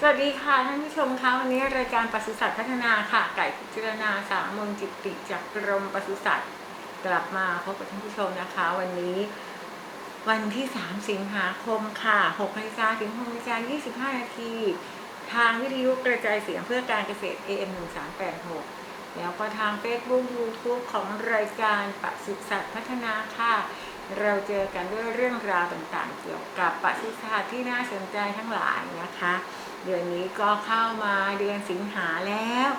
สวัสดีค่ะท่านผู้ชมคะวันนี้รายการปศุสัตว์พัฒนาค่ะ ไก่พิจารณาสามนจิตติจากกรมปศุสัตว์กลับมาพบกับท่านผู้ชมนะคะ วันนี้วันที่ 3 สิงหาคมค่ะ6นาฬิกาถึง6นาฬิกา25 นาที ทางวิทยุกระจายเสียงเพื่อการเกษตร AM 1386 แล้วก็ทาง Facebook YouTube ของรายการปศุสัตว์พัฒนาค่ะ เราเจอกันด้วยเรื่องราวต่างๆ เกี่ยวกับปศุสัตว์ที่น่าสนใจทั้งหลายนะคะ เดือนนี้ก็เข้ามาเดือนสิงหาแล้ว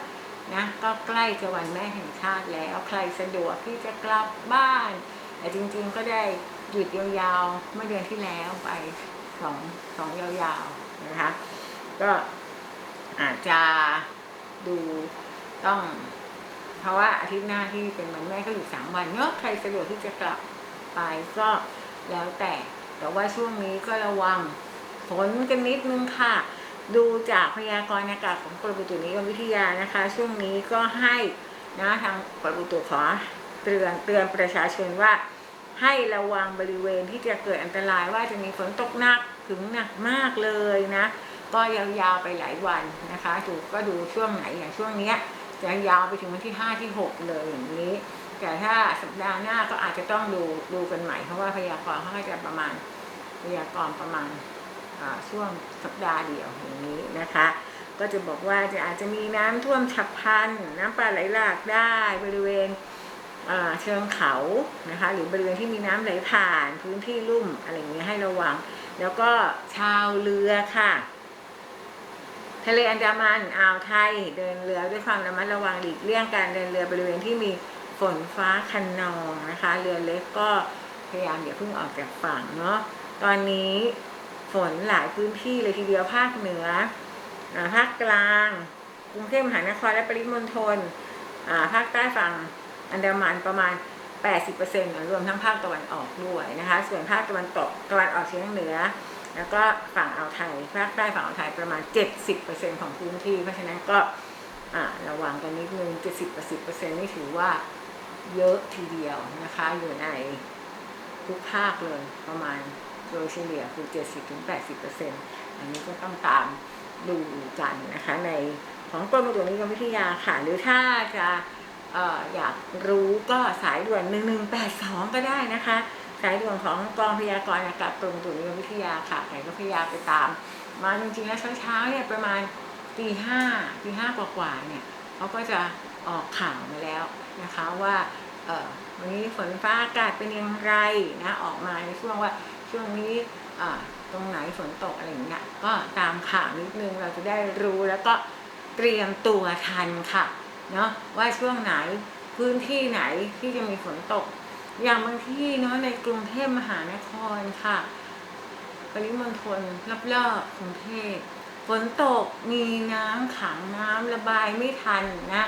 นะก็ใกล้จะวันแม่แห่งชาติแล้ว ใครสะดวกที่จะกลับบ้าน แต่จริงๆก็ได้หยุดยาวๆเมื่อเดือนที่แล้วไปสองสองยาวๆนะคะก็อาจจะดูต้องเพราะว่าอาทิตย์หน้าที่เป็นวันแม่ก็อยู่สามวันเนอะใครสะดวกที่จะกลับไปก็แล้วแต่ แต่ว่าช่วงนี้ก็ระวังฝนกันนิดนึงค่ะ ดูจากพยากรณ์อากาศของกรมอุตุนิยมวิทยานะคะ ช่วงนี้ก็ให้นะทางกรมอุตุขอเตือนเตือนประชาชนว่า ให้ระวังบริเวณที่จะเกิดอันตรายว่าจะมีฝนตกหนักถึงหนักมากเลยนะ ก็ยาวๆไปหลายวันนะคะดูก็ดูช่วงไหนอย่างช่วงเนี้ยจะยาวไปถึงวันที่ 5 ที่ 6 เลยอย่างนี้ แต่ถ้าสัปดาห์หน้าก็อาจจะต้องดูดูกันใหม่เพราะว่าพยากรณ์เขาก็จะประมาณพยากรณ์ประมาณ ช่วงสัปดาห์เดียวอย่างนี้นะคะ ก็จะบอกว่าจะอาจจะมีน้ำท่วมฉับพลัน น้ำป่าไหลหลากได้บริเวณเชิงเขานะคะ หรือบริเวณที่มีน้ำไหลผ่าน พื้นที่ลุ่มอะไรอย่างเงี้ยให้ระวัง แล้วก็ชาวเรือค่ะทะเลอันดามันอ่าวไทยเดินเรือด้วยความระมัดระวังหลีกเลี่ยงการเดินเรือบริเวณที่มีฝนฟ้าคันนองนะคะ เรือเล็กก็พยายามอย่าเพิ่งออกจากฝั่งเนาะตอนนี้ ฝนหลายพื้นที่เลยทีเดียวภาคเหนือภาคกลาง กรุงเทพมหานครและปริมณฑลภาคใต้ฝั่งอันดามันประมาณ 80%รวมทั้งภาคตะวันออกด้วยนะคะ ส่วนภาคตะวันตกตะวันออกเฉียงเหนือ แล้วก็ฝั่งอ่าวไทย ภาคใต้ฝั่งอ่าวไทยประมาณ 70%ของพื้นที่ เพราะฉะนั้นก็ระวังกันนิดนึง 70-80%นี่ถือว่าเยอะทีเดียวนะคะ อยู่ในทุกภาคเลยประมาณ โดยเฉลี่ยคือ 70-80%อันนี้ก็ต้องตามดูกันนะคะในของกรมอุตุนิยมวิทยาค่ะ หรือถ้าจะอออยากรู้ก็สายด่วน 1182 ก็ได้นะคะ สายด่วนของกองพยากรณ์อากาศกรมอุตุนิยมวิทยาค่ะใครก็พยายามไปตาม มาจริงๆแล้วเช้าๆเนี่ยประมาณตีห้าตีห้ากว่าๆเนี่ยเขาก็จะออกข่าวมาแล้วนะคะว่าวันนี้ฝนฟ้าอากาศเป็นอย่างไรนะออกมาในช่วงว่า ช่วงนี้ตรงไหนฝนตกอะไรอย่างเงี้ยก็ตามข่าวนิดนึงเราจะได้รู้แล้วก็เตรียมตัวทันค่ะเนาะว่าช่วงไหนพื้นที่ไหนที่จะมีฝนตก อย่างบางที่เนาะในกรุงเทพมหานครค่ะ ปริมณฑลรอบๆกรุงเทพฝนตกมีน้ำขังน้ำระบายไม่ทันนะ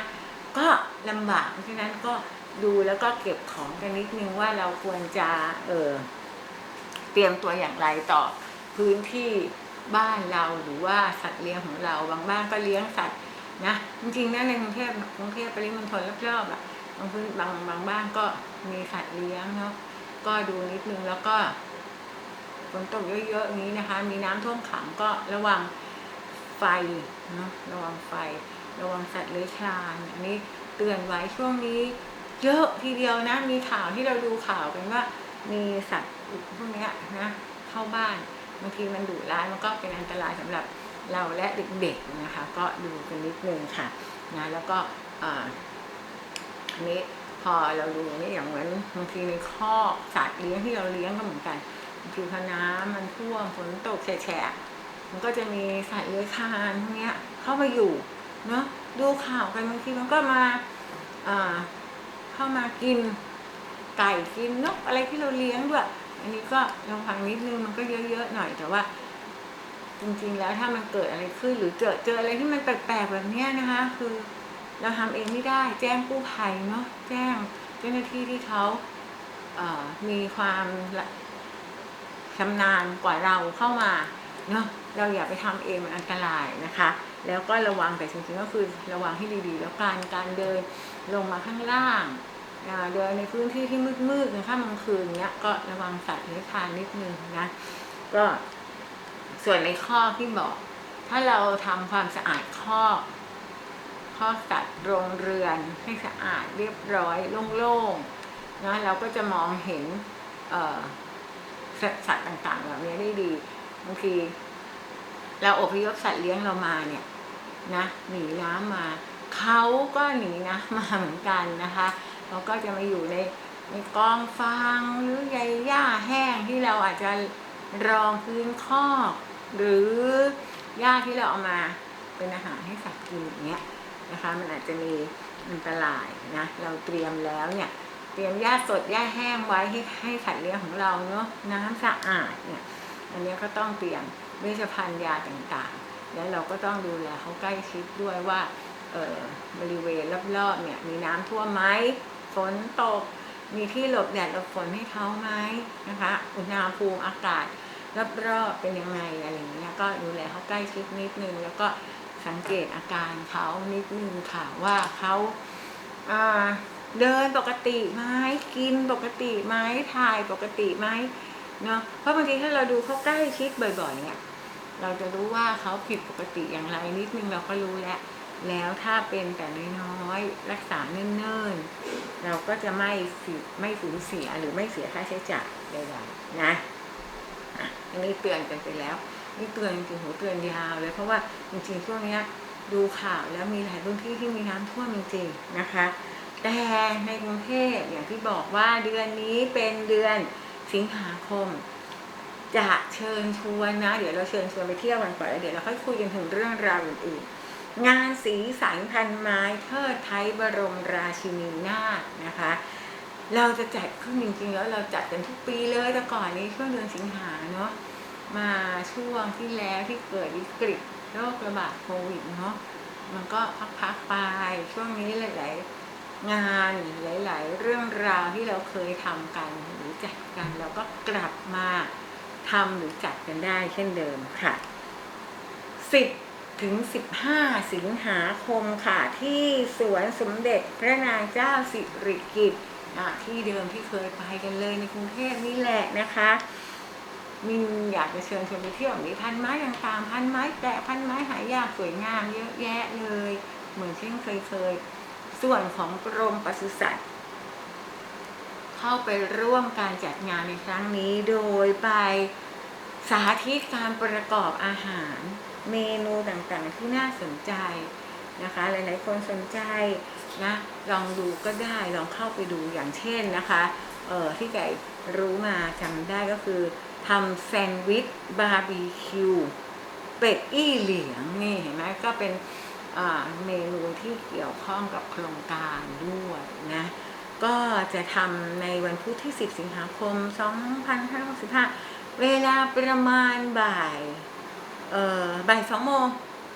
ก็ลำบากเพราะฉะนั้นก็ดูแล้วก็เก็บของกันนิดนึงว่าเราควรจะเออ เตรียมตัวอย่างไรต่อพื้นที่บ้านเราหรือว่าสัตว์เลี้ยงของเราบางบ้านก็เลี้ยงสัตว์นะจริงๆนะในกรุงเทพกรุงเทพปริมณฑลรอบๆอะบางพื้นบางบางบ้านก็มีสัตว์เลี้ยงเนาะก็ดูนิดนึงแล้วก็ฝนตกเยอะๆอย่างนี้นะคะ มีน้ำท่วมขังก็ระวังไฟเนาะระวังไฟ ระวังสัตว์เลื้อยคลานอันนี้เตือนไว้ช่วงนี้ เยอะทีเดียวนะมีข่าวที่เราดูข่าวกันว่า มีสัตว์ พวกนี้นะเข้าบ้านบางทีมันดุร้ายมันก็เป็นอันตรายสำหรับเราและเด็กๆนะคะ ก็ดูกันนิดนึงค่ะนะแล้วก็อันนี้พอเราดูนี่อย่างเหมือนบางทีในคอกสัตว์เลี้ยงที่เราเลี้ยงก็เหมือนกันบางทีพน้ำมันท่วมฝนตกแฉะมันก็จะมีสัตว์เลื้อยคลานพวกนี้เข้ามาอยู่เนาะดูข่าวกันบางทีมันก็มาเข้ามากินไก่กินนกอะไรที่เราเลี้ยงด้วย อันนี้ก็ระวังนิดนึงมันก็เยอะๆหน่อยแต่ว่า จริงๆแล้วถ้ามันเกิดอะไรขึ้นหรือเจอเจออะไรที่มันแปลกๆแบบเนี้ยนะคะ คือเราทำเองไม่ได้ แจ้งกู้ภัยเนาะแจ้งเจ้าหน้าที่ที่เขาเออมีความชำนาญกว่าเราเข้ามาเนาะเราอย่าไปทำเองมันอันตรายนะคะ แล้วก็ระวังแต่จริงๆก็คือระวังให้ดีๆ แล้วการการเดินลงมาข้างล่าง เดินในพื้นที่ที่มืดๆในค่ำกลางคืนเนี้ยก็ระวังสัตว์เลื้อยคลานนิดนึงนะก็ส่วนในข้อที่บอก ถ้าเราทำความสะอาดคอกคอสัตว์โรงเรือนให้สะอาดเรียบร้อยโล่งๆนะเราก็จะมองเห็นสัตว์สัตว์ต่างๆเหล่านี้ได้ดีบางทีเราอพยพสัตว์เลี้ยงเรามาเนี่ยนะหนีน้ำมาเขาก็หนีน้ำมาเหมือนกันนะคะ เขาก็จะมาอยู่ในในกองฟางหรือใยหญ้าแห้งที่เราอาจจะรองพื้นคอกหรือหญ้าที่เราเอามาเป็นอาหารให้สัตว์กินอย่างเงี้ยนะคะ มันอาจจะมีอันตรายนะเราเตรียมแล้วเนี่ยเตรียมหญ้าสดหญ้าแห้งไว้ให้ให้สัตว์เลี้ยงของเราเนาะน้ำสะอาดเนี่ยอันนี้ก็ต้องเตรียมเวชภัณฑ์ยาต่างๆ แล้วเราก็ต้องดูแลเขาใกล้ชิดด้วยว่าบริเวณรอบๆเนี่ยมีน้ำท่วมไหม ฝนตก มีที่หลบแดดหลบฝนให้เขาไหมนะคะ อุณหภูมิอากาศรอบๆเป็นยังไงอะไรอย่างเงี้ยก็ดูแลเขาใกล้ชิดนิดนึง แล้วก็สังเกตอาการเขานิดนึงค่ะว่าเขาเดินปกติไหมกินปกติไหมถ่ายปกติไหมเนาะเพราะบางทีถ้าเราดูเขาใกล้ชิดบ่อยๆเนี่ยเราจะรู้ว่าเขาผิดปกติอย่างไรนิดนึงเราก็รู้แล้ว แล้วถ้าเป็นแต่น้อยๆรักษาเนิ่นๆ เราก็จะไม่สิไม่สูญเสียหรือไม่เสียค่าใช้จ่ายใดๆนะอันนี้เตือนกันไปแล้ว นี่เตือนจริงๆโหเตือนยาวเลยเพราะว่าจริงๆช่วงเนี้ยดูข่าวแล้วมีหลายพื้นที่ที่มีน้ำท่วมจริงๆนะคะ แต่ในกรุงเทพอย่างที่บอกว่าเดือนนี้เป็นเดือนสิงหาคม จะเชิญชวนนะ เดี๋ยวเราเชิญชวนไปเที่ยวกันก่อนแล้วเดี๋ยวเราค่อยคุยกันถึงเรื่องราวอื่นๆ งานสีสันพันไม้เทิดไทยบรมราชินีนาถนะคะ เราจะจัดขึ้นจริงๆแล้วเราจัดกันทุกปีเลยแต่ก่อนนี้ช่วงเดือนสิงหาเนาะมาช่วงที่แล้วที่เกิดวิกฤตโรคระบาดโควิดเนาะมันก็พักๆไปช่วงนี้หลายๆงานหลาย ๆ เรื่องราวที่เราเคยทำกันหรือจัดกันเราก็กลับมาทำหรือจัดกันได้เช่นเดิมค่ะ10 ถึง 15 สิงหาคมค่ะ ที่สวนสมเด็จพระนางเจ้าสิริกิติ์ที่เดิมที่เคยไปกันเลยในกรุงเทพนี่แหละนะคะมินอยากจะเชิญชวนไปเที่ยวมีพันไม้ต่างๆพันไม้แปะพันไม้หายากสวยงามเยอะแยะเลย เหมือนเช่นเคยเคยๆส่วนของกรมปศุสัตว์ เข้าไปร่วมการจัดงานในครั้งนี้โดยไปสาธิตการประกอบอาหาร เมนูต่างๆที่น่าสนใจนะคะ หลายๆคนสนใจนะลองดูก็ได้ลองเข้าไปดูอย่างเช่นนะคะเออที่ไก่รู้มาจำได้ก็คือทำแซนด์วิชบาร์บีคิวเป็ดอี้เหลียงนี่เห็นไหมก็เป็นเมนูที่เกี่ยวข้องกับโครงการด้วยนะก็จะทำในวันพุธที่ 10 สิงหาคม 2565 เวลาประมาณบ่าย บ่ายสองโมง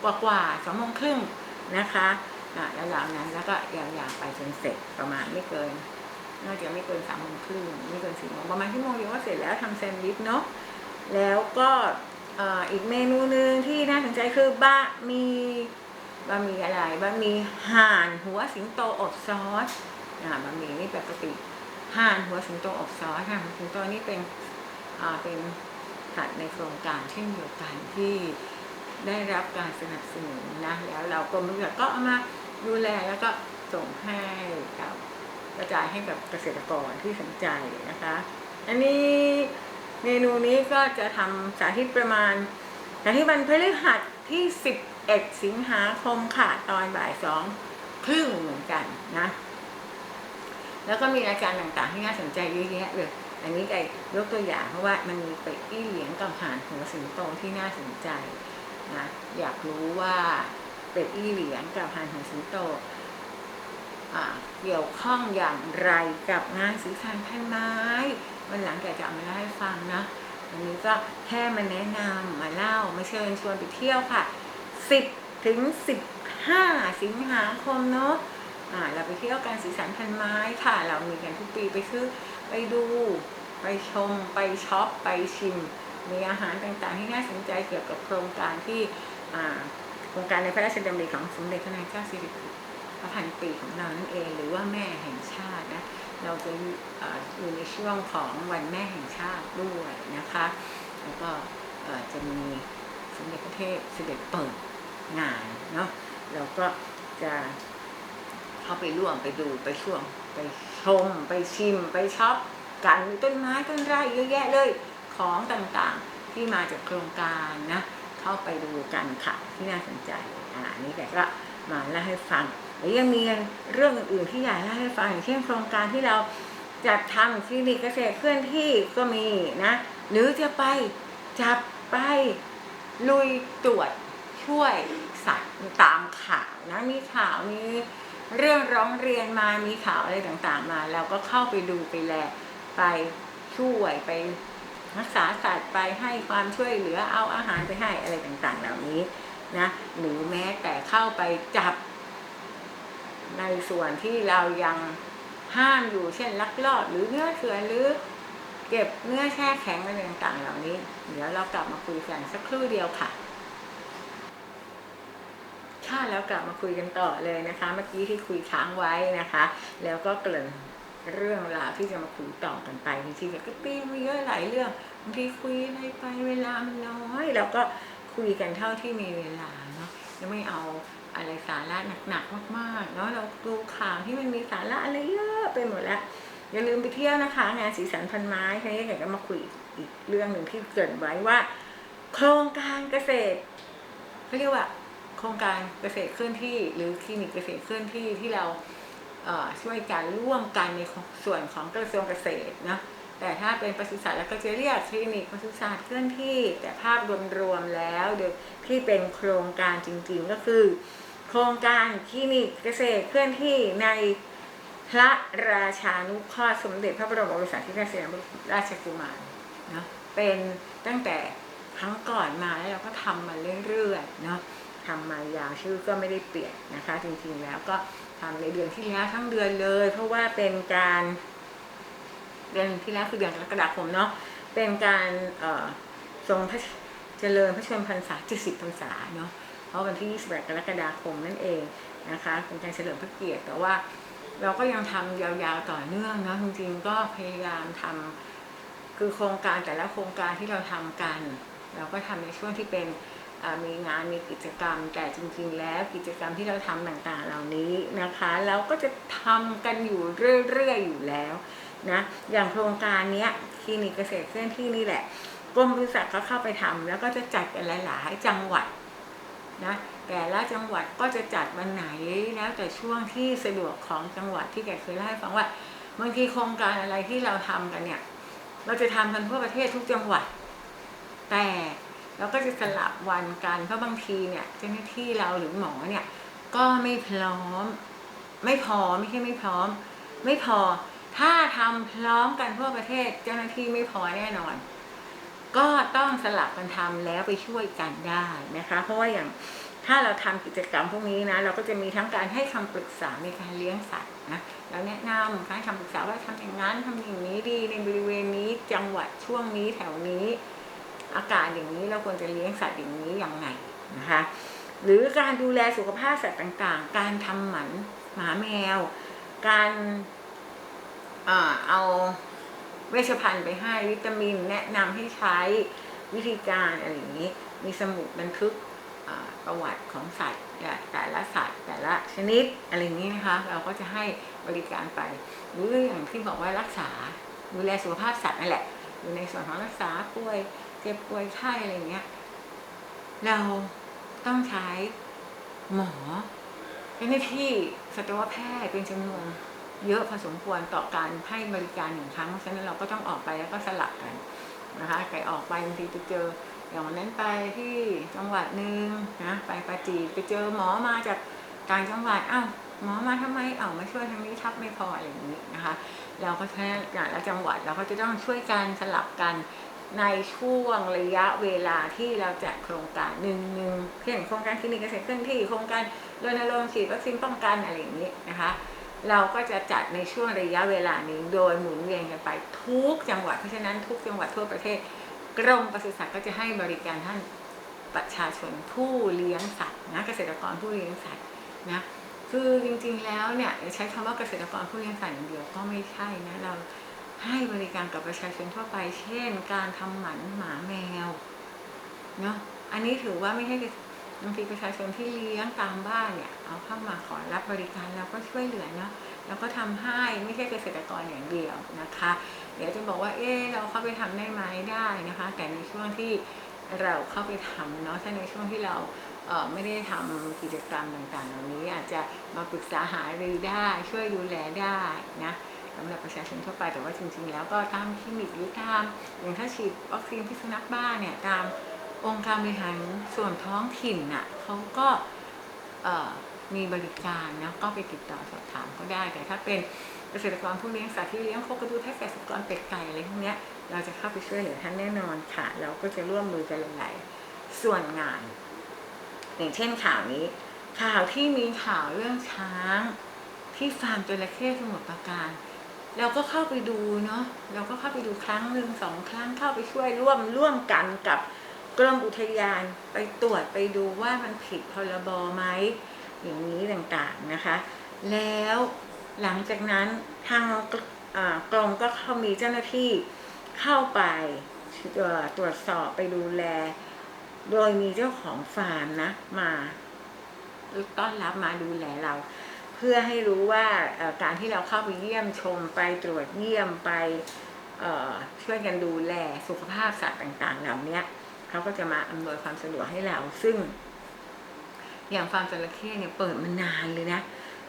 กว่ากว่าสองโมงครึ่งนะคะแล้วหลังนั้นแล้วก็ยาวๆไปจนเสร็จประมาณไม่เกินน่าจะไม่เกินสามโมงครึ่งไม่เกินสี่โมงประมาณชั่โมงเดียวก็เสร็จแล้วทำแซนด์วิชเนาะแล้วก็อีกเมนูหนึ่งที่น่าสนใจคือบะมีบะหมี่อะไรบะหมี่ห่านหัวสิงโตอบซอสบะหมี่นี่ปกติห่านหัวสิงโตอบซอสค่ะสิงโตนี่เป็นอ่าเป็น สัตว์ในโครงการเช่นเดียวกันที่ได้รับการสนับสนุนนะแล้วเรากรมปศุสัตว์ก็เอามาดูแลแล้วก็ส่งให้กับกระจายให้กับเกษตรกรที่สนใจนะคะ อันนี้เมนูนี้ก็จะทำสาธิตประมาณสาธิตวันพฤหัสที่ 11 สิงหาคมค่ะ ตอนบ่ายสองครึ่งเหมือนกันนะ แล้วก็มีรายการต่างๆที่น่าสนใจเยอะแยะเลยอันนี้ไก่ยกตัวอย่างเพราะว่ามันมีเป็ดอี้เหลียงกับห่านหัวสิงโตที่น่าสนใจนะอยากรู้ว่าเป็ดอี้เหลียงกับห่านหัวสิงโตเกี่ยวข้องอย่างไรกับงานสีสันพันไม้วันหลังแกจะเอามาเล่าให้ฟังนะวันนี้ก็แค่มาแนะนำมาเล่ามาเชิญชวนไปเที่ยวค่ะ 10ถึง15 สิงหาคมเนาะ อ่าเราไปเที่ยวกันสีสันพันไม้ค่ะ เรามีกันทุกปีไปซื้อไปดู ไปชม ไปช็อป ไปชิม มีอาหารต่างๆ ที่น่าสนใจเกี่ยวกับโครงการที่โครงการในพระราชดำริของสมเด็จพระนางเจ้าสิริกิติ์พระพันปีของเรานั่นเองหรือว่าแม่แห่งชาตินะเราจะอยู่อ่าอยู่ในช่วงของวันแม่แห่งชาติด้วยนะคะ แล้วก็จะมีสมเด็จพระเทพเสด็จเปิดงานเนาะเราก็จะ เข้าไปร่วมไปดูไปช่วง ไปชม ไปชิม ไปช็อปกันต้นไม้ต้นไร่เยอะแยะเลย ของต่างๆที่มาจากโครงการนะ เข้าไปดูกันค่ะที่น่าสนใจอ่านี่แต่ก็มาเล่าให้ฟังแล้วยังมีเรื่องอื่นๆที่อยากเล่าให้ฟังอย่างเช่นโครงการที่เราจัดทำคลินิกเกษตรเคลื่อนที่ก็มีนะ หรือจะไปจับไปลุยตรวจช่วยสัตว์ตามข่าวนะมีข่าวมี เรื่องร้องเรียนมามีข่าวอะไรต่างๆมาเราก็เข้าไปดูไปแลไปช่วยไปรักษาสัตว์ไปให้ความช่วยเหลือเอาอาหารไปให้อะไรต่างๆ เหล่านี้นะหรือแม้แต่เข้าไปจับ ในส่วนที่เรายังห้ามอยู่เช่นลักลอบหรือเนื้อเถื่อนหรือ เก็บเนื้อแช่แข็งอะไรต่างๆ เหล่านี้ เดี๋ยวเรากลับมาคุยกันสักครู่เดียวค่ะ ค่ะแล้วกลับมาคุยกันต่อเลยนะคะ เมื่อกี้ที่คุยค้างไว้นะคะ แล้วก็เกริ่นเรื่องราวที่จะมาคุยต่อกันไปจริงๆก็ปีมาเยอะหลายเรื่องบางทีคุยอะไรไปเวลามันน้อยแล้วก็คุยกันเท่าที่มีเวลาเนาะจะไม่เอาอะไรสาระหนักๆมากๆเนาะเราดูข่าวที่มันมีสาระอะไรเยอะไปหมดแล้วอย่าลืมไปเที่ยวนะคะ งานสีสันพันไม้ทีนี้อยากจะมาคุยอีกเรื่องหนึ่งที่เกิดไว้ว่า โครงการเกษตรเขาเรียกว่า โครงการเกษตรเคลื่อนที่ หรือคลินิกเกษตรเคลื่อนที่ที่เราช่วยกันร่วมกันในส่วนของกระทรวงเกษตรนะแต่ถ้าเป็นปศุสัตว์แล้วก็จะเรียกคลินิกปศุสัตว์เคลื่อนที่ แต่ภาพรวมๆแล้วโดยที่เป็นโครงการจริงๆก็คือ โครงการคลินิกเกษตรเคลื่อนที่ในพระราชานุเคราะห์สมเด็จพระบรมโอรสาธิราชสยามราชกุมารเนาะเป็นตั้งแต่ครั้งก่อนมาแล้วเราก็ทำมาเรื่อยๆเนาะ ทำมายาวชื่อก็ไม่ได้เปลี่ยนนะคะ จริงๆแล้วก็ทำในเดือนที่แล้วทั้งเดือนเลย เพราะว่าเป็นการเดือนที่แล้วคือเดือนกรกฎาคมเนาะเป็นการเทรงพระเจริญพระชนมพรรษา70พรรษาเนาะเพราะวันที่ 28 กรกฎาคมนั่นเองนะคะเป็นการเฉลิมพระเกียรติแต่ว่าเราก็ยังทำยาวๆต่อเนื่องนะจริงๆก็พยายามทำคือโครงการแต่ละโครงการที่เราทำกัน เราก็ทำในช่วงที่เป็น มีงานมีกิจกรรม แต่จริงๆแล้วกิจกรรมที่เราทำต่างๆเหล่านี้นะคะ เราก็จะทำกันอยู่เรื่อยๆอยู่แล้วนะอย่างโครงการนี้คลินิกเกษตรเคลื่อนที่นี่แหละกรมบริษัทก็เข้าไปทำแล้วก็จะจัดกันหลาย ๆ จังหวัดนะแต่ละจังหวัดก็จะจัดวันไหนแล้วแต่ช่วงที่สะดวกของจังหวัดที่แกเคยเล่าให้ฟังว่าบางทีโครงการอะไรที่เราทำกันเนี่ย เราจะทำกันทั่วประเทศทุกจังหวัด แต่ เราก็จะสลับวันกันเพราะบางทีเนี่ยเจ้าหน้าที่เราหรือหมอเนี่ย ก็ไม่พร้อม ไม่พอไม่ใช่ไม่พร้อม ไม่พอ ถ้าทำพร้อมกันทั่วประเทศเจ้าหน้าที่ไม่พอแน่นอน ก็ต้องสลับกันทำแล้วไปช่วยกันได้นะคะ เพราะว่าอย่างถ้าเราทำกิจกรรมพวกนี้นะ เราก็จะมีทั้งการให้คำปรึกษาในการเลี้ยงสัตว์นะเราแนะนำให้คำปรึกษาว่าทำอย่างนั้นทำอย่างนี้ดีในบริเวณนี้จังหวัดช่วงนี้แถวนี้ อากาศอย่างนี้เราควรจะเลี้ยงสัตว์อย่างนี้อย่างไงนะคะหรือการดูแลสุขภาพสัตว์ต่างๆ การทำหมันหมาแมว การเอ่อเอาเวชภัณฑ์ไปให้วิตามิน แนะนำให้ใช้วิธีการอะไรอย่างนี้ มีสมุดบันทึกประวัติของสัตว์แต่แต่ละสัตว์แต่ละชนิดอะไรอย่างนี้นะคะ เราก็จะให้บริการไปหรืออย่างที่บอกว่ารักษาดูแลสุขภาพสัตว์นั่นแหละอยู่ในส่วนของรักษาป่วย เจ็บป่วยไข้อะไรเงี้ย เราต้องใช้หมอเจ้าหน้าที่สัตวแพทย์เป็นจำนวนเยอะพอสมควรต่อการให้บริการหนึ่งครั้ง ฉะนั้นเราก็ต้องออกไปแล้วก็สลับกันนะคะไก่ออกไปบางทีไปเจอ อย่างวันนั้นไปที่จังหวัดหนึ่งนะไปปาจีไปเจอหมอมาจากต่างจังหวัดอ้าวหมอมาทำไมเอ้ามาช่วยทางนี้ทับไม่พออะไรอย่างนี้นะคะ เราก็ใช้แต่ละจังหวัดเราก็จะต้องช่วยกันสลับกัน ในช่วงระยะเวลาที่เราจัดโครงการหนึ่งหนึ่งเช่นโครงการคลินิกเกษตรเคลื่อนที่โครงการรณรงค์ฉีดวัคซีนป้องกันอะไรอย่างนี้นะคะ เราก็จะจัดในช่วงระยะเวลานี้โดยหมุนเวียนกันไปทุกจังหวัดเพราะฉะนั้นทุกจังหวัดทั่วประเทศ กรมปศุสัตว์ก็จะให้บริการท่านประชาชนผู้เลี้ยงสัตว์นะเกษตรกรผู้เลี้ยงสัตว์นะคือจริงๆแล้วเนี่ยใช้คำว่าเกษตรกรผู้เลี้ยงสัตว์อย่างเดียวก็ไม่ใช่นะเรา ให้บริการกับประชาชนทั่วไป เช่น การทำหมันหมาแมวเนาะอันนี้ถือว่าไม่ใช่บางทีประชาชนที่เลี้ยงตามบ้านเนี่ยเอาเข้ามาขอรับบริการแล้วก็ช่วยเหลือเนาะแล้วก็ทำให้ไม่ใช่เกษตรกรอย่างเดียวนะคะ เดี๋ยวจะบอกว่าเออเราเข้าไปทำได้ไหมได้นะคะ แต่ในช่วงที่เราเข้าไปทำเนาะถ้าในช่วงที่เราเไม่ได้ทำกิจกรรมต่างๆ เหล่านี้อาจจะมาปรึกษาหารือได้ช่วยดูแลได้นะ สำหรับประชาชนทั่วไปแต่ว่าจริง ๆ แล้วก็ตามคลินิกหรือตามอย่างถ้าฉีดวัคซีนพิษสุนัขบ้าเนี่ยตามองค์การบริหารส่วนท้องถิ่นน่ะเขาก็มีบริการนะก็ไปติดต่อสอบถามก็ได้ แต่ถ้าเป็นเกษตรกรผู้เลี้ยงสัตว์ที่เลี้ยงโคกระดูแพะไก่สุกรเป็ดไก่อะไรพวกเนี้ยเราจะเข้าไปช่วยเหลือท่านแน่นอนค่ะ เราก็จะร่วมมือกันหลายส่วนงาน อย่างเช่นข่าวนี้ ข่าวที่มีข่าวเรื่องช้างที่ฟาร์มจระเข้สมุทรปราการ เราก็เข้าไปดูเนาะเราก็เข้าไปดูครั้งหนึ่งสองครั้งเข้าไปช่วยร่วมร่วมกันกับกรมอุทยานไปตรวจไปดูว่ามันผิดพรบไหมอย่างนี้ต่างๆนะคะ แล้วหลังจากนั้นทางกรมก็เขามีเจ้าหน้าที่เข้าไปตรวจสอบไปดูแล โดยมีเจ้าของฟาร์มนะมาต้อนรับมาดูแลเรา พื่อให้รู้ว่าการที่เราเข้าไปเยี่ยมชมไปตรวจเยี่ยมไปช่วยกันดูแลสุขภาพสัตว์ต่างๆ เหล่านี้เขาก็จะมาอำนวยความสะดวกให้เรา ซึ่ง อย่างฟาร์มจระเข้เนี่ยเปิดมานานเลยนะ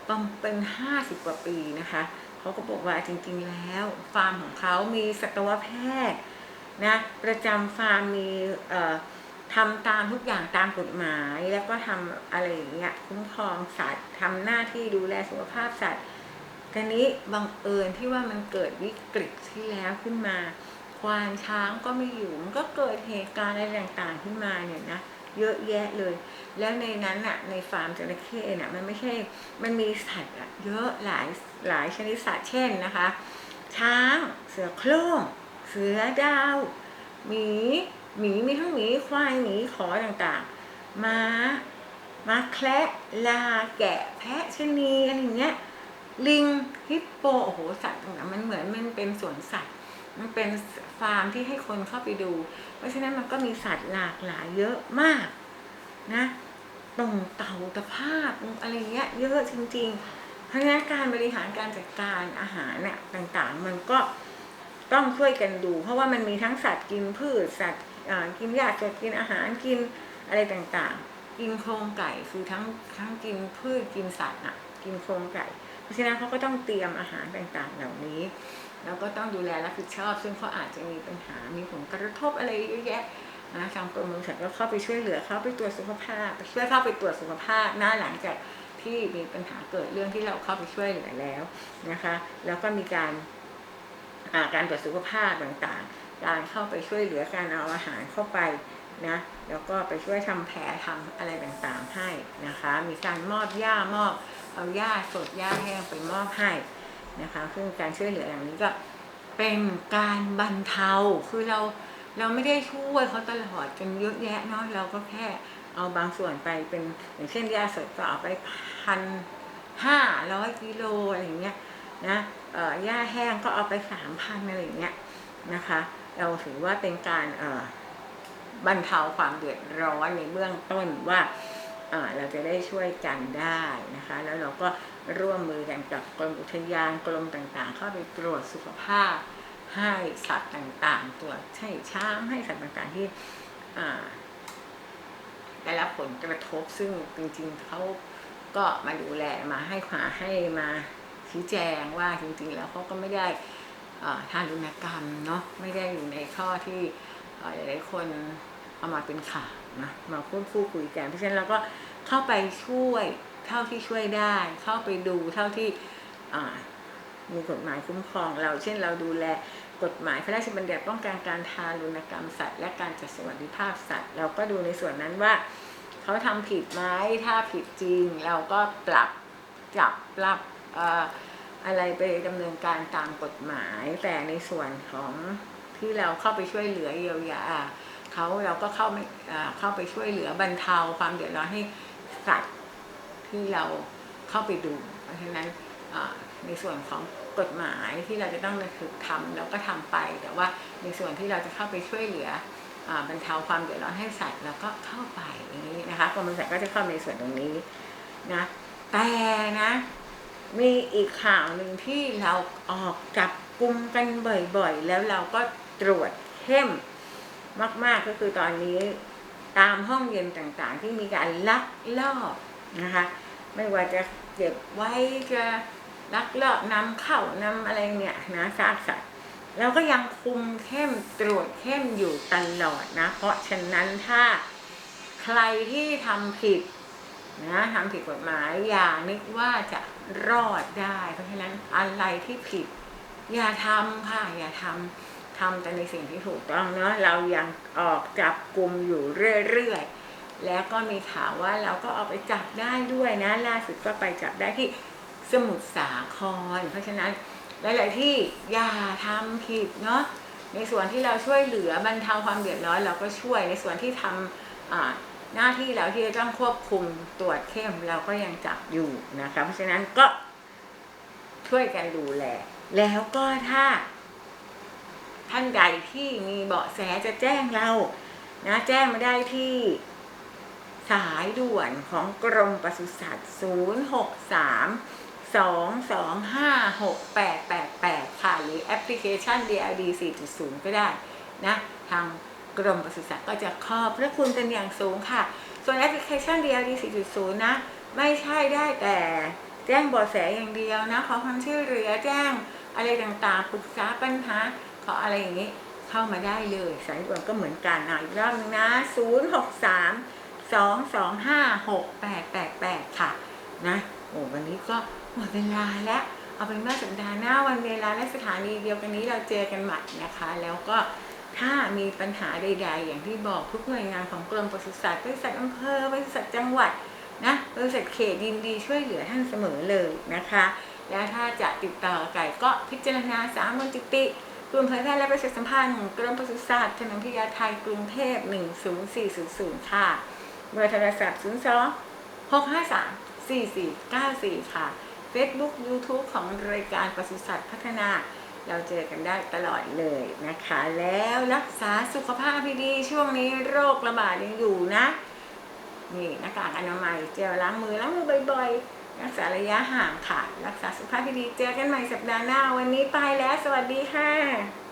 ประมาณเป็นห้าสิบกว่าปีนะคะเขาก็บอกว่าจริง ๆ แล้วฟาร์มของเขามีสัตวแพทย์นะประจำฟาร์มมีเอ่อ ทำตามทุกอย่างตามกฎหมายแล้วก็ทำอะไรอย่างเงี้ยคุ้มครองสัตว์ทำหน้าที่ดูแลสุขภาพสัตว์ทีนี้บังเอิญที่ว่ามันเกิดวิกฤตที่แล้วขึ้นมา ควานช้างก็ไม่อยู่มันก็เกิดเหตุการณ์อะไรต่างๆขึ้นมาเนี่ยนะเยอะแยะเลย แล้วในนั้นน่ะในฟาร์มจระเข้น่ะมันไม่ใช่ มันมีสัตว์อะเยอะหลายหลายชนิดสัตว์เช่นนะคะ ช้าง เสือโคร่งเสือดาว หมี หมีมีทั้งหมีควายหมีขอต่างๆ ม้า ม้าแคระลาแกะแพะชนีอะไรเงี้ย ลิงฮิปโปโอ้โหสัตว์ต่างๆมันเหมือนมันเป็นสวนสัตว์ มันเป็นฟาร์มที่ให้คนเข้าไปดู เพราะฉะนั้นมันก็มีสัตว์หลากหลายเยอะมากนะตรงเต่าตะภาพอะไรเงี้ยเยอะจริงๆเพราะฉะนั้นการบริหารการจัดการอาหารเนี่ยต่างๆ มันก็ ต้องช่วยกันดู เพราะว่ามันมีทั้งสัตว์กินพืชสัตว์กินหญ้าสดกินอาหารกินอะไรต่างๆ กินโครงไก่คือทั้งทั้งกินพืชกินสัตว์อะ กินโครงไก่ เพราะฉะนั้นเขาก็ต้องเตรียมอาหารต่างๆ เหล่านี้ แล้วก็ต้องดูแลรับผิดชอบ ซึ่งเขาอาจจะมีปัญหามีผลกระทบอะไรเยอะแยะนะทางกรมบริษัทก็เข้าไปช่วยเหลือเข้าไปตรวจสุขภาพไปช่วยเข้าไปตรวจสุขภาพหน้าหลังจากที่มีปัญหาเกิดเรื่องที่เราเข้าไปช่วยเหลือแล้วนะคะ แล้วก็มีการ การตรวจสุขภาพต่างๆ การเข้าไปช่วยเหลือการเอาอาหารเข้าไปนะแล้วก็ไปช่วยทำแผลทำอะไรต่างๆให้นะคะ มีการมอบหญ้ามอบเอาหญ้าสดหญ้าแห้งไปมอบให้นะคะซึ่งการช่วยเหลืออย่างนี้ก็เป็นการบรรเทาคือเราเราไม่ได้ช่วยเขาตลอดจนเยอะแยะเนาะเราก็แค่เอาบางส่วนไปเป็นอย่างเช่นหญ้าสดก็เอาไปพันห้าร้อยกิโลอะไรอย่างเงี้ยนะ หญ้าแห้งก็เอาไปสามพันอะไรอย่างเงี้ยนะคะ เราถือว่าเป็นการบรรเทาความเดือดร้อนในเบื้องต้นว่าเราจะได้ช่วยกันได้นะคะ แล้วเราก็ร่วมมือกันกับกรมอุทยานกรมต่างๆ เข้าไปตรวจสุขภาพให้สัตว์ต่างๆ ตรวจให้ช้างให้สัตว์ต่างๆที่ได้รับผลกระทบซึ่งจริงๆเขาก็มาดูแลมาให้ความให้มา ชี้แจงว่าจริงๆแล้วเขาก็ไม่ได้ทารุณกรรมเนาะไม่ได้อยู่ในข้อที่หลายๆคนเอามาเป็นข่าวนะมาพูดพูดคุยกันเพราะฉะนั้นเราก็เข้าไปช่วยเท่าที่ช่วยได้ เข้าไปดูเท่าที่มีกฎหมายคุ้มครองเรา เช่นเราดูแลกฎหมายพระราชบัญญัติป้องกันการทารุณกรรมสัตว์และการจัดสวัสดิภาพสัตว์ เราก็ดูในส่วนนั้นว่าเขาทำผิดไหมถ้าผิดจริง เราก็ปรับจับปรับ อะไรไปดำเนินการตามกฎหมาย แต่ในส่วนของที่เราเข้าไปช่วยเหลือเยียวยาเขาเราก็เข้าไม่เข้าไปช่วยเหลือบรรเทาความเดือดร้อนให้สัตว์ที่เราเข้าไปดู เพราะฉะนั้นในส่วนของกฎหมายที่เราจะต้องดำเนินทำเราก็ทำไป แต่ว่าในส่วนที่เราจะเข้าไปช่วยเหลืออบรรเทาความเดือดร้อนให้สัตว์แล้วก็เข้าไปอย่างนี้นะคะกรมสัตว์ก็จะเข้าในส่วนตรงนี้นะแต่นะ มีอีกข่าวหนึ่งที่เราออกจับกลุ่มกันบ่อยๆ แล้วเราก็ตรวจเข้มมากๆก็คือตอนนี้ตามห้องเย็นต่างๆ ที่มีการลักลอบนะคะ ไม่ว่าจะเก็บไว้จะลักลอบนำเข้านำอะไรเนี่ยนะซากสัตว์เราก็ยังคุมเข้มตรวจเข้มอยู่ตลอดนะ เพราะฉะนั้นถ้าใครที่ทำผิด นะทำผิดกฎหมายอย่านึกว่าจะรอดได้ เพราะฉะนั้นอะไรที่ผิด อย่าทำค่ะอย่าทำทำแต่ในสิ่งที่ถูกต้องเนาะเรายังออกจับกลุ่มอยู่เรื่อยๆแล้วก็มีข่าวว่าเราก็เอาไปจับได้ด้วยนะล่าสุดก็ไปจับได้ที่สมุทรสาคร เพราะฉะนั้นหลายๆที่อย่าทำผิดเนาะในส่วนที่เราช่วยเหลือบรรเทาความเดือดร้อนเราก็ช่วยในส่วนที่ทำอ่า หน้าที่เราที่จะต้องควบคุมตรวจเข้มเราก็ยังจับอยู่นะคะเพราะฉะนั้นก็ช่วยกันดูแล แล้วก็ถ้า ท่านใดที่มีเบาะแสจะแจ้งเรา นะแจ้งมาได้ที่สายด่วนของกรมปศุสัตว์ 063 225 6888 ค่ะ หรือแอปพลิเคชัน DLD 4.0 ก็ได้นะ ทาง กรมปศุสัตว์ก็จะขอบพระคุณเป็นอย่างสูงค่ะ ส่วนแอปพลิเคชัน DLD 4.0 นะ ไม่ใช่ได้แต่แจ้งเบาะแสอย่างเดียวนะ ขอความช่วยเหลือแจ้งอะไรต่างๆ ปรึกษาปัญหา ขออะไรอย่างนี้เข้ามาได้เลย สายด่วนก็เหมือนกันอะอีกรอบนึงนะ 063 225 6888 ค่ะ นะโอ้วันนี้ก็หมดเวลาแล้วเอาเป็นว่าสัปดาห์หน้าวันเวลาและสถานีเดียวกันนี้เราเจอกันใหม่นะคะ แล้วก็ ถ้ามีปัญหาใด ๆ อย่างที่บอกทุกหน่วยงานของกรมปศุสัตว์บริษัทอำเภอบริษัทจังหวัดนะบริษัทเขตยินดีช่วยเหลือท่านเสมอเลยนะคะ แล้วถ้าจะติดต่อไก่ก็พิจารณาสามนจิติกลุ่มเผยแพร่และประชาสัมพันธ์กรมปศุสัตว์ถนนพญาไทกรุงเทพ 10400 ค่ะ เบอร์โทรศัพท์ 02 653 4494 ค่ะ Facebook YouTube ของรายการปศุสัตว์พัฒนา เราเจอกันได้ตลอดเลยนะคะ แล้วรักษาสุขภาพให้ดีช่วงนี้โรคระบาดยังอยู่นะนี่หน้ากากอนามัยเจลล้างมือล้างมือบ่อยๆ รักษาระยะห่างค่ะ รักษาสุขภาพที่ดีเจอกันใหม่สัปดาห์หน้า วันนี้ไปแล้ว สวัสดีค่ะ